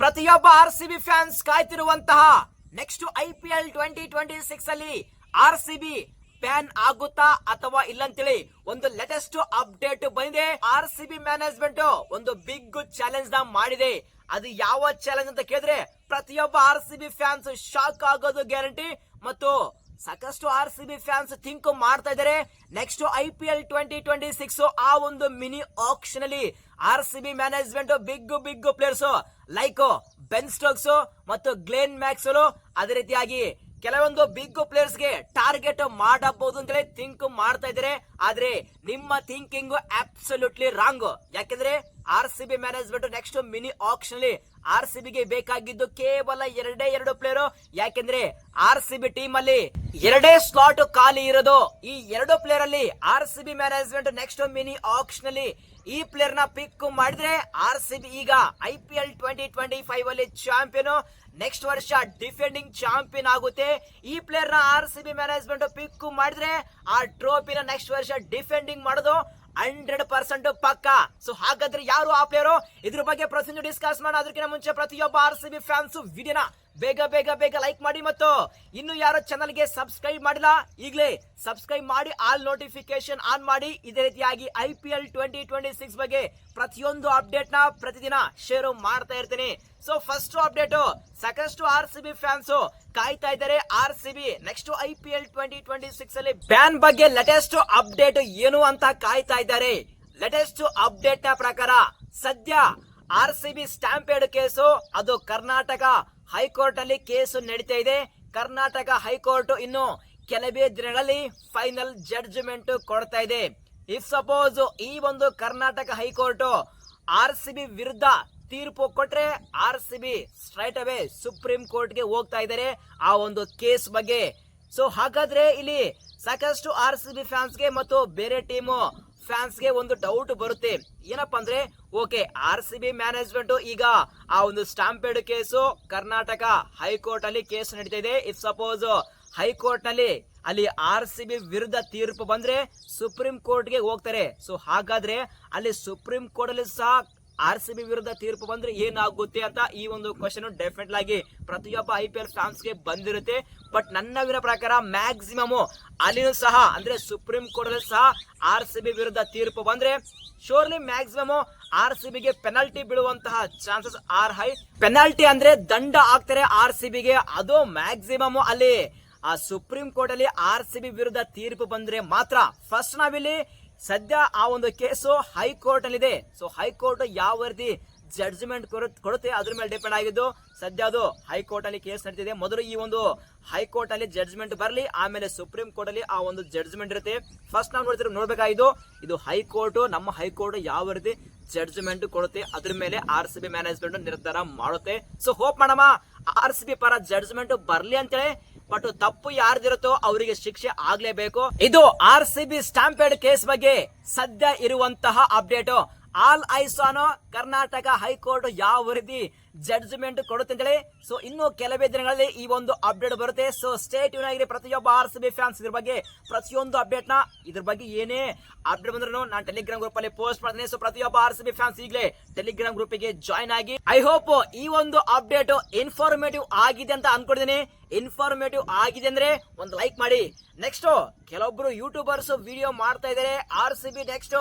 ಪ್ರತಿಯೊಬ್ಬ R C B fans ಕಾಯ್ತಿರುವಂತಹ next I P L twenty twenty six ಅಲ್ಲಿ R C B ಆಗುತ್ತಾ ಅಥವಾ ಇಲ್ಲಂತೇಳಿ ಒಂದು ಲೇಟೆಸ್ಟ್ ಅಪ್ಡೇಟ್ ಬಂದಿದೆ. ಆರ್ ಸಿ ಬಿ ಮ್ಯಾನೇಜ್ಮೆಂಟ್ ಒಂದು ಬಿಗ್ ಚಾಲೆಂಜ್ನ ಮಾಡಿದೆ. ಅದು ಯಾವ ಚಾಲೆಂಜ್ ಅಂತ ಕೇಳಿದ್ರೆ ಪ್ರತಿಯೊಬ್ಬ R C B fans shock ಆಗೋದು ಗ್ಯಾರಂಟಿ ಮತ್ತು ಸಾಕಷ್ಟು R C B fans think ಮಾಡ್ತಾ ಇದಾರೆ next I P L twenty twenty six ಆ ಒಂದು ಮಿನಿ ಆಕ್ಷನ್ ಅಲ್ಲಿ R C B management big big players like Ben Stokes ಮತ್ತು ಗ್ಲೇನ್ ಮ್ಯಾಕ್ಸ್ ಅದೇ ರೀತಿಯಾಗಿ ಕೆಲವೊಂದು ಬಿಗ್ ಪ್ಲೇಯರ್ಸ್ಗೆ ಟಾರ್ಗೆಟ್ ಮಾಡಬಹುದು ಅಂತೇಳಿ ಥಿಂಕ್ ಮಾಡ್ತಾ ಇದಾರೆ ಆದ್ರೆ ನಿಮ್ಮ ಥಿಂಕಿಂಗ್ ಅಬ್ಸಲ್ಯೂಟ್ಲಿ ರಾಂಗ್ ಯಾಕೆಂದ್ರೆ R C B management next mini auction ಅಲ್ಲಿ ಆರ್ ಸಿ ಬಿಗೆ ಬೇಕಾಗಿದ್ದು ಕೇವಲ ಎರಡೇ ಎರಡು ಪ್ಲೇಯರು. ಯಾಕೆಂದ್ರೆ ಆರ್ ಸಿ ಬಿ ಟೀಮ್ ಅಲ್ಲಿ ಎರಡೇ ಸ್ಲಾಟ್ ಖಾಲಿ ಇರೋದು. ಈ ಎರಡು ಪ್ಲೇಯರ್ ಅಲ್ಲಿ R C B management next mini auction ಅಲ್ಲಿ ಈ ಪ್ಲೇಯರ್ನ ಪಿಕ್ ಮಾಡಿದ್ರೆ ಆರ್ ಸಿ ಬಿ ಈಗ I P L twenty twenty five ಅಲ್ಲಿ ಚಾಂಪಿಯನ್. ನೆಕ್ಸ್ಟ್ ವರ್ಷ ಡಿಫೆಂಡಿಂಗ್ ಚಾಂಪಿಯನ್ ಆಗುತ್ತೆ. ಈ ಪ್ಲೇಯರ್ನ R C B management pick ಮಾಡಿದ್ರೆ ಆ ಟ್ರೋಫಿನ ನೆಕ್ಸ್ಟ್ ವರ್ಷ ಡಿಫೆಂಡಿಂಗ್ ಮಾಡೋದು. ಹಂಡ್ರೆಡ್ ಪರ್ಸೆಂಟ್ ಪಕ್ಕ. ಸೊ ಹಾಗಾದ್ರೆ ಯಾರು ಆ ಪ್ಲೇಯರು ಇದ್ರ ಬಗ್ಗೆ ಪ್ರತಿಯೊಂದು ಡಿಸ್ಕಸ್ ಮಾಡೋದಕ್ಕಿಂತ ಮುಂಚೆ ಪ್ರತಿಯೊಬ್ಬ ಆರ್ ಸಿ ಬಿ ಫ್ಯಾನ್ಸ್ ವಿಡಿಯೋನ ಬೇಗ ಬೇಗ ಬೇಗ ಲೈಕ್ ಮಾಡಿ ಮತ್ತು ಇನ್ನು ಯಾರು ಚಾನಲ್ಗೆ ಸಬ್ಸ್ಕ್ರೈಬ್ ಮಾಡಿಲ್ಲ, ಈಗಲೇ ಸಬ್ಸ್ಕ್ರೈಬ್ ಮಾಡಿ ಆಲ್ ನೋಟಿಫಿಕೇಶನ್ ಆನ್ ಮಾಡಿ. ಇದೇ ರೀತಿಯಾಗಿ I P L twenty twenty six ಬಗ್ಗೆ ಪ್ರತಿಯೊಂದು ಅಪ್ಡೇಟ್ನ ಪ್ರತಿದಿನ ಶೇರ್ ಮಾಡ್ತಾ ಇರ್ತೀನಿ. ಸೊ ಫಸ್ಟ್ ಅಪ್ಡೇಟ್ ಸಾಕಷ್ಟು ಆರ್ ಸಿ ಬಿ ಫ್ಯಾನ್ಸ್ ಕಾಯ್ತಾ ಇದ್ದಾರೆ. R C B next I P L twenty twenty six ಅಲ್ಲಿ ಬ್ಯಾನ್ ಬಗ್ಗೆ ಲೇಟೆಸ್ಟ್ ಅಪ್ಡೇಟ್ ಏನು ಅಂತ ಕಾಯ್ತಾ ಇದ್ದಾರೆ. ಲೇಟೆಸ್ಟ್ ಅಪ್ಡೇಟ್ನ ಪ್ರಕಾರ ಸದ್ಯ R C B stampede case, ಅದು ಕರ್ನಾಟಕ ಹೈಕೋರ್ಟ್ ಅಲ್ಲಿ ಕೇಸು ನಡೀತಾ ಇದೆ. ಕರ್ನಾಟಕ ಹೈಕೋರ್ಟ್ ಇನ್ನು ಕೆಲವೇ ದಿನಗಳಲ್ಲಿ ಫೈನಲ್ ಜಡ್ಜ್ಮೆಂಟ್ ಕೊಡ್ತಾ ಇದೆ. ಇಫ್ ಸಪೋಸ್ ಈ ಒಂದು Karnataka High Court R C B ವಿರುದ್ಧ ತೀರ್ಪು ಕೊಟ್ರೆ R C B straight away Supreme ಕೋರ್ಟ್ಗೆ ಹೋಗ್ತಾ ಇದ್ದಾರೆ ಆ ಒಂದು ಕೇಸ್ ಬಗ್ಗೆ. ಸೊ ಹಾಗಾದ್ರೆ ಇಲ್ಲಿ ಸಾಕಷ್ಟು ಆರ್ ಸಿ ಬಿ ಫ್ಯಾನ್ಸ್ಗೆ ಮತ್ತು ಬೇರೆ ಟೀಮು ಫ್ಯಾನ್ಸ್ಗೆ ಒಂದು ಡೌಟ್ ಬರುತ್ತೆ. ಏನಪ್ಪಾ ಅಂದ್ರೆ okay R C B management ಈಗ ಆ ಒಂದು stampede case Karnataka High Court ಅಲ್ಲಿ ಕೇಸ್ ನಡೀತಾ ಇದೆ. ಇಫ್ ಸಪೋಸ್ ಹೈಕೋರ್ಟ್ನಲ್ಲಿ ಅಲ್ಲಿ ಆರ್ ಸಿ ಬಿ ವಿರುದ್ಧ ತೀರ್ಪು ಬಂದ್ರೆ ಸುಪ್ರೀಂ ಕೋರ್ಟ್ಗೆ ಹೋಗ್ತಾರೆ. ಸೊ ಹಾಗಾದ್ರೆ ಅಲ್ಲಿ ಸುಪ್ರೀಂ ಕೋರ್ಟ್ ಅಲ್ಲಿ ಸಹ ಆರ್ ಸಿ ಬಿ ವಿರುದ್ಧ ತೀರ್ಪು ಬಂದ್ರೆ ಏನಾಗುತ್ತೆ ಅಂತ ಈ ಒಂದು ಕ್ವಶನ್ ಡೆಫಿನೆಟ್ ಆಗಿ ಪ್ರತಿಯೊಬ್ಬ ಐ ಪಿ ಎಲ್ ಫ್ಯಾನ್ಸ್ಗೆ ಬಂದಿರುತ್ತೆ. ಬಟ್ ನನ್ನ ವಿನ ಪ್ರಕಾರ ಮ್ಯಾಕ್ಸಿಮಮ್ ಅಲ್ಲಿನೂ ಸಹ, ಅಂದ್ರೆ ಸುಪ್ರೀಂ ಕೋರ್ಟ್ ಅಲ್ಲಿ ಸಹ ಆರ್ ಸಿ ಬಿ ವಿರುದ್ಧ ತೀರ್ಪು ಬಂದ್ರೆ ಶೋರ್ಲಿ ಮ್ಯಾಕ್ಸಿಮಮ್ ಆರ್ ಸಿ ಬಿಗೆ ಪೆನಾಲ್ಟಿ ಬೀಳುವಂತಹ ಚಾನ್ಸಸ್ ಆರ್ ಹೈ ಪೆನಾಲ್ಟಿ ಅಂದ್ರೆ ದಂಡ ಆಗ್ತಾರೆ ಆರ್ ಸಿ ಬಿಗೆ ಅದು ಮ್ಯಾಕ್ಸಿಮಮ್ ಅಲ್ಲಿ. ಆ ಸುಪ್ರೀಂ ಕೋರ್ಟ್ ಅಲ್ಲಿ ಆರ್ ಸಿ ಬಿ ವಿರುದ್ಧ ತೀರ್ಪು ಬಂದ್ರೆ ಮಾತ್ರ. ಫಸ್ಟ್ ನಾವಿಲ್ಲಿ ಸದ್ಯ ಆ ಒಂದು ಕೇಸು ಹೈಕೋರ್ಟ್ ಇದೆ ಸೊ ಹೈಕೋರ್ಟ್ ಯಾವ ರೀತಿ ಜಡ್ಜ್ಮೆಂಟ್ ಕೊಡುತ್ತೆ ಅದ್ರ ಮೇಲೆ ಡಿಪೆಂಡ್ ಆಗಿದ್ದು, ಸದ್ಯ ಅದು ಹೈಕೋರ್ಟ್ ಅಲ್ಲಿ ಕೇಸ್ ನಡೀತಿದೆ. ಮೊದಲು ಈ ಒಂದು ಹೈಕೋರ್ಟ್ ಅಲ್ಲಿ ಜಡ್ಜ್ಮೆಂಟ್ ಬರಲಿ, ಆಮೇಲೆ ಸುಪ್ರೀಂ ಕೋರ್ಟ್ ಅಲ್ಲಿ ಆ ಒಂದು ಜಡ್ಜ್ಮೆಂಟ್ ಇರುತ್ತೆ. ಫಸ್ಟ್ ನಾವು ನೋಡ್ತಿರೋ ನೋಡ್ಬೇಕಾಗಿದ್ದು, ಇದು ಹೈಕೋರ್ಟ್, ನಮ್ಮ ಹೈಕೋರ್ಟ್ ಯಾವ ರೀತಿ ಜಡ್ಜ್ಮೆಂಟ್ ಕೊಡುತ್ತೆ ಅದ್ರ ಮೇಲೆ ಆರ್ ಸಿ ಬಿ ಮ್ಯಾನೇಜ್ಮೆಂಟ್ ನಿರ್ಧಾರ ಮಾಡುತ್ತೆ. ಸೊ ಹೋಪ್ ಮಾಡಮ್ಮ ಆರ್ ಸಿ ಬಿ ಪರ ಜಡ್ಜ್ಮೆಂಟ್ ಬರಲಿ ಅಂತೇಳಿ ಬಟ್ ತಪ್ಪು ಯಾರ್ದಿರುತ್ತೋ ಅವರಿಗೆ ಶಿಕ್ಷೆ ಆಗ್ಲೇಬೇಕು. ಇದು R C B stampede case ಬಗ್ಗೆ ಸದ್ಯ ಇರುವಂತಹ update. All eyes on Karnataka High Court ಯಾವ ರೀತಿ ಜಡ್ಜ್ಮೆಂಟ್ ಕೊಡುತ್ತೆ ಅಂತೇಳಿ ಸೊ ಇನ್ನು ಕೆಲವೇ ದಿನಗಳಲ್ಲಿ ಈ ಒಂದು ಅಪ್ಡೇಟ್ ಬರುತ್ತೆ. ಸೊ ಸ್ಟೇಟ್ ಆಗಿರಿ. ಪ್ರತಿಯೊಬ್ಬ ಆರ್ ಸಿ ಬಿ ಫ್ಯಾನ್ಸ್ ಇದ್ರ ಬಗ್ಗೆ, ಪ್ರತಿಯೊಂದು ಅಪ್ಡೇಟ್ನ ಇದ್ರ ಬಗ್ಗೆ ಏನೇ ಅಪ್ಡೇಟ್ ಬಂದ್ರು ನಾನು ಟೆಲಿಗ್ರಾಮ್ ಗ್ರೂಪ್ ಅಲ್ಲಿ ಪೋಸ್ಟ್ ಮಾಡ್ತೇನೆ. ಸೊ ಪ್ರತಿಯೊಬ್ಬ ಆರ್ ಸಿ ಬಿ ಫ್ಯಾನ್ಸ್ ಈಗಲೇ ಟೆಲಿಗ್ರಾಮ್ ಗ್ರೂಪ್ಗೆ ಜಾಯ್ನ್ ಆಗಿ. ಐ ಹೋಪ್ ಈ ಒಂದು ಅಪ್ಡೇಟ್ ಇನ್ಫಾರ್ಮೇಟಿವ್ ಆಗಿದೆ ಅಂತ ಅನ್ಕೊಂಡಿದ್ದೀನಿ. ಇನ್ಫಾರ್ಮೇಟಿವ್ ಆಗಿದೆ ಅಂದ್ರೆ ಒಂದು ಲೈಕ್ ಮಾಡಿ. ನೆಕ್ಸ್ಟ್ ಕೆಲವೊಬ್ರು ಯೂಟ್ಯೂಬರ್ಸ್ ವಿಡಿಯೋ ಮಾಡ್ತಾ ಇದಾರೆ R C B next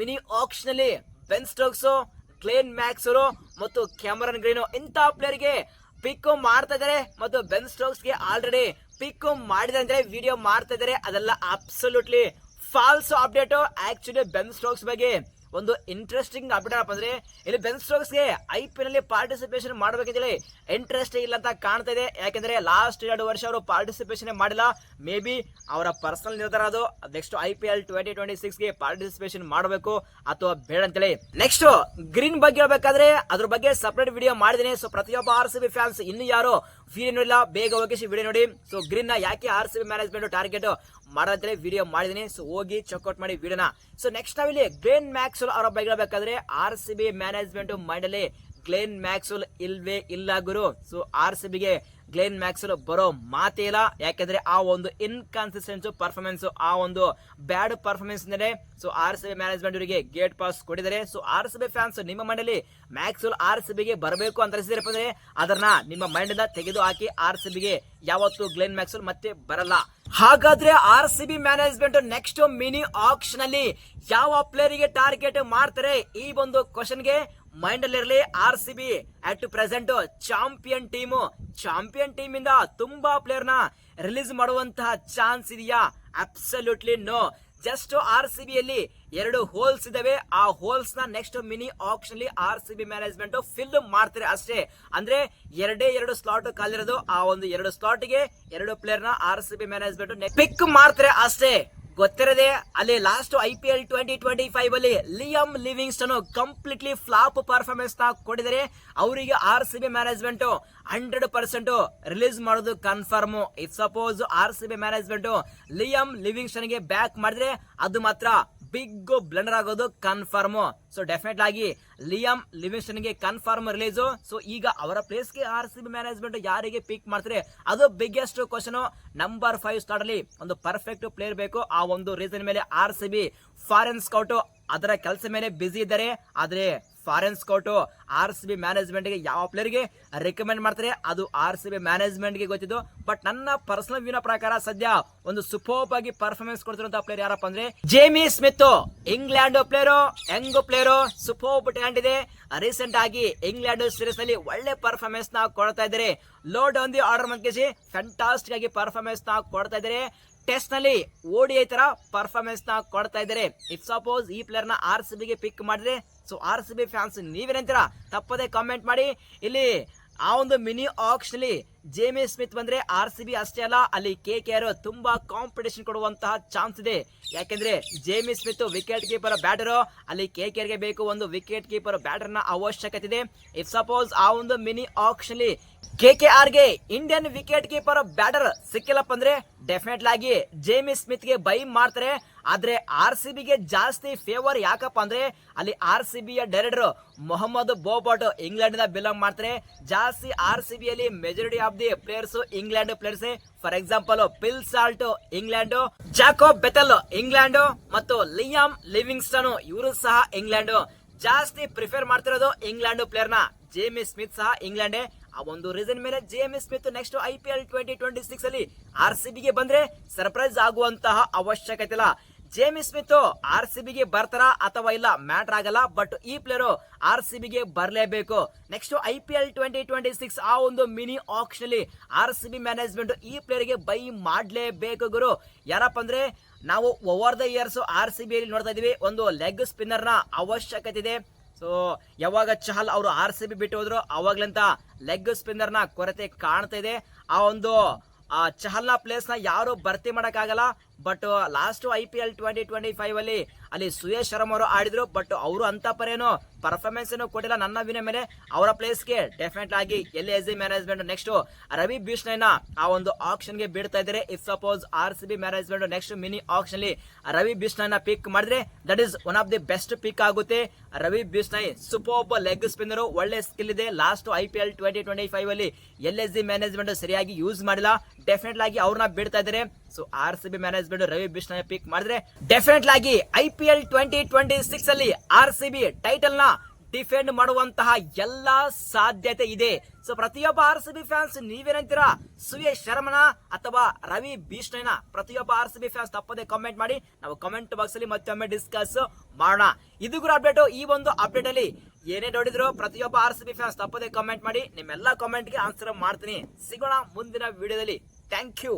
mini auction ಅಲ್ಲಿ ಬೆನ್ ಸ್ಟೋಕ್ಸ್ ಕ್ಲೇನ್ ಮ್ಯಾಕ್ಸರು ಮತ್ತು ಕ್ಯಾಮರನ್ ಗ್ರೀನು ಇಂಥ ಪ್ಲೇಯರ್ಗೆ ಪಿಕ್ ಮಾಡ್ತಾ ಇದಾರೆ ಮತ್ತು ಬೆನ್ ಸ್ಟೋಕ್ಸ್ಗೆ ಆಲ್ರೆಡಿ ಪಿಕ್ ಮಾಡಿದೆ ಅಂದ್ರೆ ವಿಡಿಯೋ ಮಾಡ್ತಾ ಇದಾರೆ ಅದೆಲ್ಲ absolutely false update actually Ben Stokes ಬಗ್ಗೆ ಒಂದು ಇಂಟ್ರೆಸ್ಟಿಂಗ್ ಅಪ್ಡೇಟ್ ಏನಪ್ಪ ಅಂದ್ರೆ, ಇಲ್ಲಿ ಬೆನ್ ಸ್ಟೋಕ್ಸ್ಗೆ ಐ ಪಿ ನಲ್ಲಿ ಪಾರ್ಟಿಸಿಪೇಷನ್ ಮಾಡ್ಬೇಕಂತೇಳಿ ಇಂಟ್ರೆಸ್ಟ್ ಇಲ್ಲ ಅಂತ ಕಾಣ್ತಾ ಇದೆ. ಯಾಕಂದ್ರೆ ಲಾಸ್ಟ್ ಎರಡು ವರ್ಷ ಅವರು ಪಾರ್ಟಿಸಿಪೇಷನ್ ಮಾಡಿಲ್ಲ. ಮೇ ಬಿ ಅವರ ಪರ್ಸನಲ್ ನಿರ್ಧಾರ ಅದು. Next I P L twenty twenty ಸಿಕ್ಸ್ಗೆ participation ಮಾಡಬೇಕು. ಅಥವಾ ಬೇಡ ಅಂತೇಳಿ. ನೆಕ್ಸ್ಟ್ ಗ್ರೀನ್ ಬಗ್ಗೆ ಹೇಳ್ಬೇಕಾದ್ರೆ, ಅದ್ರ ಬಗ್ಗೆ ಸಪ್ರೇಟ್ ವಿಡಿಯೋ ಮಾಡಿದೀನಿ ಸೊ ಪ್ರತಿಯೊಬ್ಬ ಆರ್ ಸಿ ಬಿ ಫ್ಯಾನ್ಸ್ ಇನ್ನು ಯಾರು ವಿಡಿಯೋ ನೋಡಿಲ್ಲ, ಬೇಗ ಹೋಗಿ ವಿಡಿಯೋ ನೋಡಿ. ಸೊ ಗ್ರೀನ್ನ ಯಾಕೆ R C B management target ಮಾಡಿದ್ರೆ ವಿಡಿಯೋ ಮಾಡಿದೀನಿ. ಸೊ ಹೋಗಿ ಚೆಕ್ಔಟ್ ಮಾಡಿ ವಿಡಿಯೋನ ಸೊ ನೆಕ್ಸ್ಟ್ ನಾವಿಲ್ಲಿ ಗ್ಲೇನ್ ಮ್ಯಾಕ್ಸ್ ಅವರ ಬಗ್ಗೆ R C B management mind ಅಲ್ಲಿ ಗ್ಲೇನ್ ಮ್ಯಾಕ್ಸುಲ್ ಇಲ್ವೇ ಇಲ್ಲ ಗುರು. ಸೊ ಆರ್ ಸಿ ಬಿಗೆ ಗ್ಲೇನ್ ಮ್ಯಾಕ್ಸುಲ್ ಬರೋ ಮಾತೇ ಇಲ್ಲ. ಯಾಕೆಂದ್ರೆ ಆ ಒಂದು ಇನ್ಕನ್ಸಿಸ್ಟೆನ್ಸ್ ಪರ್ಫಾರ್ಮೆನ್ಸ್ ಆ ಒಂದು ಬ್ಯಾಡ್ ಪರ್ಫಾರ್ಮೆನ್ಸ್ ನೇ so R C B management ಅವರಿಗೆ ಗೇಟ್ ಪಾಸ್ ಕೊಟ್ಟಿದ್ದಾರೆ. So R C B fans ನಿಮ್ಮ ಮನೆಯಲ್ಲಿ ಮ್ಯಾಕ್ಸುಲ್ ಆರ್ ಸಿ ಬಿಗೆ ಬರಬೇಕು ಅಂತ ಅನಿಸಿದ್ರಪ್ಪ ಅದನ್ನ ನಿಮ್ಮ ಮೈಂಡ್ ಇಂದ ತೆಗೆದು ಹಾಕಿ ಆರ್ ಸಿ ಬಿಗೆ ಯಾವತ್ತು ಗ್ಲೇನ್ ಮ್ಯಾಕ್ಸುಲ್ ಮತ್ತೆ ಬರಲ್ಲ. ಹಾಗಾದ್ರೆ R C B management next mini auction ಅಲ್ಲಿ ಯಾವ ಪ್ಲೇಯರ್ಗೆ ಟಾರ್ಗೆಟ್ ಮಾಡ್ತಾರೆ ಈ ಒಂದು ಕ್ವಶನ್ಗೆ ಮೈಂಡ್ ಅಲ್ಲಿ ಇರಲಿ R C B at present champion team champion team ಇಂದ ತುಂಬಾ ಪ್ಲೇಯರ್ನ ರಿಲೀಸ್ ಮಾಡುವಂತಹ ಚಾನ್ಸ್ ಇದೆಯಾ? Absolutely no just R C B ಅಲ್ಲಿ ಎರಡು ಹೋಲ್ಸ್ ಇದಾವೆ. ಆ ಹೋಲ್ಸ್ನ ನೆಕ್ಸ್ಟ್ ಮಿನಿ ಆಪ್ಷನ್ ಅಲ್ಲಿ R C B management fill ಮಾಡ್ತಾರೆ ಅಷ್ಟೇ. ಅಂದ್ರೆ ಎರಡೇ ಎರಡು ಸ್ಲಾಟ್ ಕಾಲಿರೋದು. ಆ ಒಂದು ಎರಡು ಸ್ಲಾಟ್ಗೆ ಎರಡು ಪ್ಲೇಯರ್ನ R C B management pick ಮಾಡ್ತಾರೆ ಅಷ್ಟೇ. ಗೊತ್ತಿರದೆ ಅಲ್ಲಿ last I P L twenty twenty five ಅಲ್ಲಿ ಲಿಯಮ್ ಲಿವಿಂಗ್ಸ್ಟನ್ ಕಂಪ್ಲೀಟ್ಲಿ ಫ್ಲಾಪ್ ಪರ್ಫಾರ್ಮೆನ್ಸ್ನ ಕೊಡಿದರೆ ಅವರಿಗೆ R C B management hundred percent release ಮಾಡೋದು confirm if suppose R C B management Liam ಲಿವಿಂಗ್ಸ್ಟನ್ಗೆ back ಮಾಡಿದ್ರೆ ಅದು ಮಾತ್ರ ಬಿಗ್ ಬ್ಲೆಂಡರ್ ಆಗೋದು ಕನ್ಫರ್ಮ್ ಸೊ ಡೆಫಿನೆಟ್ ಆಗಿ ಲಿಯಮ್ ಲಿವಿಂಗ್ಸ್ಟನ್ಗೆ ಕನ್ಫರ್ಮ್ ರಿಲೀಸ್ ಸೊ ಈಗ ಅವರ ಪ್ಲೇಸ್ಗೆ ಆರ್ ಸಿ ಬಿ ಮ್ಯಾನೇಜ್ಮೆಂಟ್ ಯಾರಿಗೆ ಪಿಕ್ ಮಾಡ್ತಾರೆ? ಅದು biggest question number five start ಅಲ್ಲಿ ಒಂದು ಪರ್ಫೆಕ್ಟ್ ಪ್ಲೇಯರ್ ಬೇಕು. ಆ ಒಂದು ರೀಸನ್ ಮೇಲೆ R C B foreign scout ಅದರ ಕೆಲಸ ಮೇಲೆ ಬ್ಯುಸಿ ಇದ್ದಾರೆ. ಆದ್ರೆ foreign scout R C B ಮ್ಯಾನೇಜ್ಮೆಂಟ್ಗೆ ಯಾವ ಪ್ಲೇಯರ್ಗೆ ರೆಕಮೆಂಡ್ ಮಾಡ್ತಾರೆ? ಅದು ಆರ್ ಸಿ ಬಿ ಮ್ಯಾನೇಜ್ಮೆಂಟ್ಗೆ ಗೊತ್ತಿದ್ದು. ಬಟ್ ನನ್ನ ಪರ್ಸನಲ್ ವ್ಯೂನ ಪ್ರಕಾರ ಸದ್ಯ ಒಂದು ಸುಪೋಪ್ ಆಗಿ ಪರ್ಫಾರ್ಮೆನ್ಸ್ ಕೊಡ್ತಿರುವಂತ ಪ್ಲೇಯರ್ ಯಾರಪ್ಪ ಅಂದ್ರೆ Jamie Smith England player young player ಸುಪೋಪ್ ಟ್ಯಾಂಡ್ ಇದೆ. ರೀಸೆಂಟ್ ಆಗಿ ಇಂಗ್ಲೆಂಡ್ ಸೀರೀಸ್ನಲ್ಲಿ ಒಳ್ಳೆ ಪರ್ಫಾರ್ಮೆನ್ಸ್ನ ಕೊಡ್ತಾ ಇದ್ದಾರೆ. ಲೋ ಡೌನ್ ದಿ ಆರ್ಡರ್ ಮಂತ್ಕೇಸಿ ಫ್ಯಾಂಟಾಸ್ಟಿಕ್ ಆಗಿ ಪರ್ಫಾರ್ಮೆನ್ಸ್ನ ಕೊಡ್ತಾ ಇದ್ದಾರೆ. ಟೆಸ್ಟ್ನಲ್ಲಿ ಓಡಿ ತರ ಪರ್ಫಾರ್ಮೆನ್ಸ್ನ ಕೊಡ್ತಾ ಇದ್ದಾರೆ. ಇಫ್ ಸಪೋಸ್ ಈ ಪ್ಲೇಯರ್ನ ಆರ್ ಸಿ ಬಿಗೆ ಪಿಕ್ ಮಾಡಿದ್ರೆ so R C B fans ನೀವೇನಂತೀರಾ ತಪ್ಪದೆ ಕಾಮೆಂಟ್ ಮಾಡಿ. ಇಲ್ಲಿ ಆ ಒಂದು ಮಿನಿ ಆಕ್ಷನ್ಲಿ ಜೇಮಿ ಸ್ಮಿತ್ ಬಂದ್ರೆ ಆರ್ ಸಿ ಬಿ ಅಷ್ಟೇ ಅಲ್ಲ, ಅಲ್ಲಿ ಕೆ ಕೆ ಆರ್ ತುಂಬಾ ಕಾಂಪಿಟೇಷನ್ ಕೊಡುವಂತಹ ಚಾನ್ಸ್ ಇದೆ. ಯಾಕೆಂದ್ರೆ Jamie Smith wicket keeper batter ಅಲ್ಲಿ ಕೆ ಕೆ ಆರ್ಗೆ ಬೇಕು ಒಂದು ವಿಕೆಟ್ ಕೀಪರ್ ಬ್ಯಾಟರ್ನ ಅವಶ್ಯಕತೆ ಇದೆ. ಇಫ್ ಸಪೋಸ್ ಆ ಒಂದು ಮಿನಿ ಆಕ್ಷನ್ ಅಲ್ಲಿ ಕೆ ಕೆ ಆರ್ಗೆ ಇಂಡಿಯನ್ ವಿಕೆಟ್ ಕೀಪರ್ ಬ್ಯಾಟರ್ ಸಿಕ್ಕಿಲ್ಲಪ್ಪ ಅಂದ್ರೆ ಡೆಫಿನೆಟ್ ಆಗಿ ಜೇಮಿ ಸ್ಮಿತ್ಗೆ ಬೈ ಮಾಡ್ತಾರೆ. ಆದ್ರೆ ಆರ್ ಸಿ ಬಿಗೆ ಜಾಸ್ತಿ ಫೇವರ್ ಯಾಕಪ್ಪ ಅಂದ್ರೆ ಅಲ್ಲಿ ಆರ್ ಸಿ ಬಿಯ ಡೈರೆಕ್ಟರ್ ಮೊಹಮ್ಮದ್ ಬೋಬಾಟ್ ಇಂಗ್ಲೆಂಡ್ನ ಬಿಲಾಂಗ್ ಮಾಡ್ತಾರೆ. ಜಾಸ್ತಿ ಆರ್ ಸಿ ಬಿ ಅಲ್ಲಿ majority of the players England players for example Phil Salt England Jacob Bethell England ಮತ್ತು ಲಿಯಾಮ್ ಲಿವಿಂಗ್ಸ್ಟನ್ ಇವರು ಸಹ ಇಂಗ್ಲೆಂಡ್ ಜಾಸ್ತಿ ಪ್ರಿಫೇರ್ ಮಾಡ್ತಿರೋದು ಇಂಗ್ಲೆಂಡ್ ಪ್ಲೇಯರ್ನ. ಜೇಮಿ ಸ್ಮಿತ್ ಸಹ ಇಂಗ್ಲೆಂಡೇ ಆ ಒಂದು ರೀಸನ್ ಮೇಲೆ Jamie Smith next I P L twenty twenty six ಅಲ್ಲಿ ಆರ್ ಸಿ ಬಿಗೆ ಬಂದ್ರೆ ಸರ್ಪ್ರೈಸ್ ಆಗುವಂತಹ ಅವಶ್ಯಕತೆ ಇಲ್ಲ. ಜೇಮಿ ಸ್ಮಿತ್ ಆರ್ ಸಿ ಬಿಗೆ ಬರ್ತಾರ ಅಥವಾ ಇಲ್ಲ ಮ್ಯಾಟರ್ ಆಗಲ್ಲ ಬಟ್ ಈ ಪ್ಲೇಯರ್ ಆರ್ ಸಿ ಬಿಗೆ ಬರಲೇಬೇಕು. Next I P L twenty twenty six ಆ ಒಂದು ಮಿನಿ ಆಕ್ಷನ್ ಅಲ್ಲಿ ಆರ್ ಸಿ ಬಿ ಮ್ಯಾನೇಜ್ಮೆಂಟ್ ಈ ಪ್ಲೇಯರ್ಗೆ ಬೈ ಮಾಡಲೇಬೇಕು ಗುರು. ಯಾರಪ್ಪ ಅಂದ್ರೆ, ನಾವು over the years R C B ಅಲ್ಲಿ ನೋಡ್ತಾ ಇದೀವಿ ಒಂದು ಲೆಗ್ ಸ್ಪಿನ್ನರ್ನ ಅವಶ್ಯಕತೆ ಇದೆ. ಸೊ ಯಾವಾಗ ಚಹಲ್ ಅವರು ಆರ್ ಸಿ ಬಿ ಬಿಟ್ಟು ಹೋದ್ರು, ಅವಾಗ್ಲಿಂತ ಲೆಗ್ ಸ್ಪಿನ್ನರ್ನ ಕೊರತೆ ಕಾಣ್ತಾ ಇದೆ. ಆ ಒಂದು ಆ ಚಹಲ್ನ ಪ್ಲೇಸ್ನ ಯಾರು ಭರ್ತಿ ಮಾಡೋಕ್ಕಾಗಲ್ಲ. But last I P L twenty twenty five ಅಲ್ಲಿ ಅಲ್ಲಿ ಸುಯೇಶ್ ಶರ್ಮ ಅವರು ಆಡಿದ್ರು. ಬಟ್ ಅವರು ಅಂತ ಪರೇನು ಪರ್ಫಾರ್ಮೆನ್ಸ್ ಅನ್ನು ಕೊಟ್ಟಿಲ್ಲ ನನ್ನ ವಿನ ಮೇಲೆ. ಅವರ ಪ್ಲೇಸ್ಗೆ ಡೆಫಿನೆಟ್ ಆಗಿ L S management next Ravi ಬಿಷ್ಣಯ್ನ ಆ ಒಂದು ಆಕ್ಷನ್ಗೆ ಬಿಡ್ತಾ ಇದ್ರೆ if suppose R C B management next mini auction ಅಲ್ಲಿ ರವಿ ಬಿಷ್ಣಯ್ನ ಪಿಕ್ ಮಾಡಿದ್ರೆ that is one of the best pick ಆಗುತ್ತೆ. Ravi Bishnoi super leg spinner ಒಳ್ಳೆ ಸ್ಕಿಲ್ ಇದೆ. Last I P L twenty twenty five ಅಲ್ಲಿ ಎಲ್ ಎಸ್ ಜಿ ಮ್ಯಾನೇಜ್ಮೆಂಟ್ ಸರಿಯಾಗಿ use ಮಾಡಿಲ್ಲ definite ಆಗಿ ಅವ್ರನ್ನ ಬಿಡ್ತಾ ಇದ್ದಾರೆ. So R C B management Ravi Bishnoi pick ಮಾಡಿದ್ರೆ ಡೆಫಿನೆಟ್ ಆಗಿ I P L twenty twenty six ಅಲ್ಲಿ ಆರ್ ಸಿ ಬಿ ಟೈಟಲ್ನ ಡಿಫೆಂಡ್ ಮಾಡುವಂತಹ ಎಲ್ಲ ಸಾಧ್ಯತೆ ಇದೆ. ಸೊ ಪ್ರತಿಯೊಬ್ಬ ಆರ್ ಸಿ ಬಿ ಫ್ಯಾನ್ಸ್ ನೀವೇನಂತೀರಾ ಸುಯೇಶ್ ಶರ್ಮನ ಅಥವಾ ರವಿ ಭೀಷ್ಣನ ಪ್ರತಿಯೊಬ್ಬ ಆರ್ ಸಿ ಬಿ ಫ್ಯಾನ್ಸ್ ತಪ್ಪದೆ ಕಾಮೆಂಟ್ ಮಾಡಿ. ನಾವು ಕಮೆಂಟ್ ಬಾಕ್ಸ್ ಅಲ್ಲಿ ಮತ್ತೊಮ್ಮೆ ಡಿಸ್ಕಸ್ ಮಾಡೋಣ. ಇದು ಕೂಡ ಅಪ್ಡೇಟ್ ಈ ಒಂದು ಅಪ್ಡೇಟ್ ಅಲ್ಲಿ ಏನೇ ನೋಡಿದ್ರು ಪ್ರತಿಯೊಬ್ಬ ಆರ್ ಸಿ ಬಿ ಫ್ಯಾನ್ಸ್ ತಪ್ಪದೆ ಕಾಮೆಂಟ್ ಮಾಡಿ. ನಿಮ್ಮೆಲ್ಲ ಕಾಮೆಂಟ್ಗೆ ಆನ್ಸರ್ ಮಾಡ್ತೀನಿ. ಸಿಗೋಣ ಮುಂದಿನ ವಿಡಿಯೋದಲ್ಲಿ ಥ್ಯಾಂಕ್ ಯು